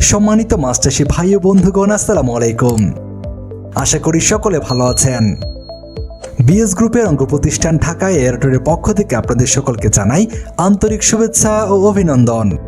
সম্মানিত মাস্টারশি ভাই ও বন্ধুগণ, আসসালামু আলাইকুম। আশা করি সকলে ভালো আছেন। বিএস গ্রুপের অঙ্গ প্রতিষ্ঠান ঢাকায় এয়ারটোরের পক্ষ থেকে আপনাদের সকলকে জানাই আন্তরিক শুভেচ্ছা ও অভিনন্দন।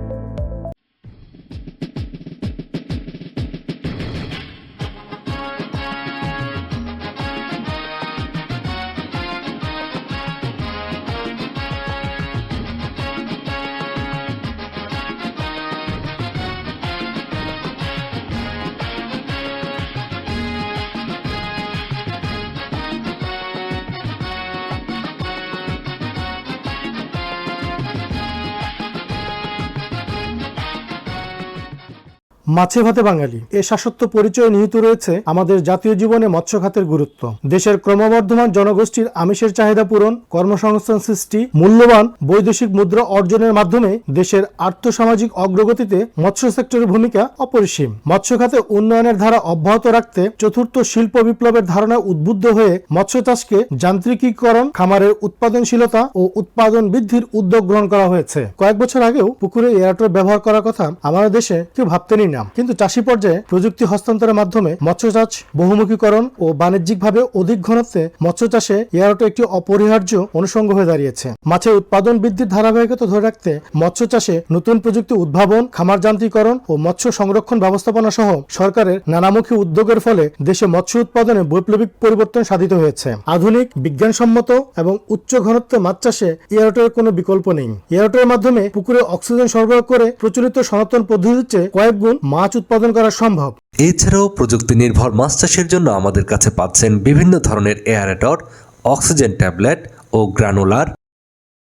মাছে ভাতে বাঙালি। এ শাসত্ব পরিচয় নিহিত রয়েছে আমাদের জাতীয় জীবনে মৎস্য খাতের গুরুত্ব। দেশের ক্রমবর্ধমান জনগোষ্ঠীর আমিষের চাহিদা পূরণ, কর্মসংস্থান সৃষ্টি, মূল্যবান বৈদেশিক মুদ্রা অর্জনের মাধ্যমে দেশের আর্থসামাজিক অগ্রগতিতে মৎস্য সেক্টরের ভূমিকা অপরিসীম। মৎস্য খাতে উন্নয়নের ধারা অব্যাহত রাখতে চতুর্থ শিল্প বিপ্লবের ধারণা উদ্বুদ্ধ হয়ে মৎস্য চাষকে যান্ত্রিকীকরণ, খামারের উৎপাদনশীলতা ও উৎপাদন বৃদ্ধির উদ্যোগ গ্রহণ করা হয়েছে। কয়েক বছর আগেও পুকুরে এয়ারটেল ব্যবহার করার কথা আমাদের দেশে কেউ ভাবতেনই না। কিন্তু চাষি পর্যায়ে প্রযুক্তি হস্তান্তরের মাধ্যমে মৎস্য চাষ বহুমুখীকরণ ও বাণিজ্যিকভাবে অধিক ঘনত্বে মৎস্য চাষে এয়ারটো একটি অপরিহার্য অনুষঙ্গ হয়ে দাঁড়িয়েছে। মাছের উৎপাদন বৃদ্ধির ধারাবাহিকতা ধরে রাখতে মৎস্য চাষে নতুন প্রযুক্তি উদ্ভাবন খামার যান্ত্রিকরণ ও মৎস্য সংরক্ষণ ব্যবস্থাপনা সহ সরকারের নানামুখী উদ্যোগের ফলে দেশে মৎস্য উৎপাদনে বৈপ্লবিক পরিবর্তন সাধিত হয়েছে। আধুনিক, বিজ্ঞানসম্মত এবং উচ্চ ঘনত্বে মাছ চাষে এয়ারটের কোনো বিকল্প নেই। এয়ারটের মাধ্যমে পুকুরে অক্সিজেন সরবরাহ করে প্রচলিত সনাতন পদ্ধতির চেয়ে কয়েক গুণ মাছ উৎপাদন করা সম্ভব। এছাড়াও প্রযুক্তি নির্ভর মাছ চাষের জন্য আমাদের কাছে পাচ্ছেন বিভিন্ন ধরনের এয়ারেটর অক্সিজেন ট্যাবলেট ও গ্রানুলার,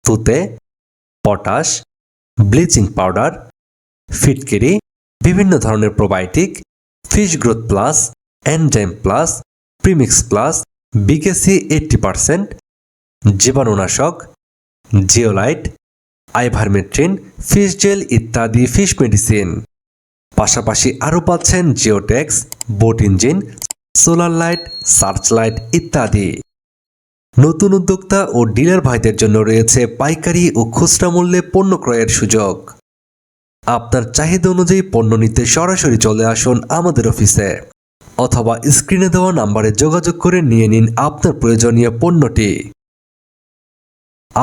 তুতে, পটাশ, ব্লিচিং পাউডার, ফিটকিরি, বিভিন্ন ধরনের probiotic, fish growth plus, enzyme plus, premix plus, BKC eighty percent, জীবাণুনাশক, জিওলাইট, আইভারমেট্রিন, ফিশ জেল ইত্যাদি ফিশ মেডিসিন। পাশাপাশি আরও পাচ্ছেন geotex, boat engine, solar light, search light ইত্যাদি। নতুন উদ্যোক্তা ও ডিলার ভাইদের জন্য রয়েছে পাইকারি ও খুচরা মূল্যে পণ্য ক্রয়ের সুযোগ। আপনার চাহিদা অনুযায়ী পণ্য নিতে সরাসরি চলে আসুন আমাদের অফিসে অথবা স্ক্রিনে দেওয়া নাম্বারে যোগাযোগ করে নিয়ে নিন আপনার প্রয়োজনীয় পণ্যটি।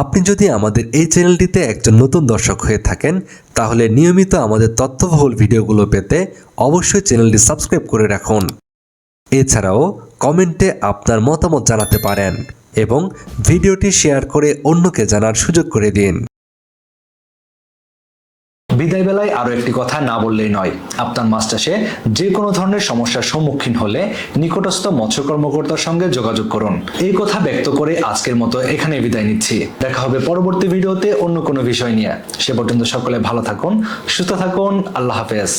আপনি যদি আমাদের এই চ্যানেলটিতে একজন নতুন দর্শক হয়ে থাকেন, তাহলে নিয়মিত আমাদের তথ্যবহুল ভিডিওগুলো পেতে অবশ্যই চ্যানেলটি সাবস্ক্রাইব করে রাখুন। এছাড়াও, কমেন্টে আপনার মতামত জানাতে পারেন এবং ভিডিওটি শেয়ার করে অন্যকে জানার সুযোগ করে দিন। বিদায় বেলায় আরও একটি কথা না বললেই নয়। আপনার মাছ যে কোনো ধরনের সমস্যার সম্মুখীন হলে নিকটস্থ মৎস্য কর্মকর্তার সঙ্গে যোগাযোগ করুন। এই কথা ব্যক্ত করে আজকের মতো এখানে বিদায় নিচ্ছি। দেখা হবে পরবর্তী ভিডিওতে অন্য কোনো বিষয় নিয়ে। সে পর্যন্ত সকলে ভালো থাকুন, সুস্থ থাকুন, আল্লাহ হাফেজ।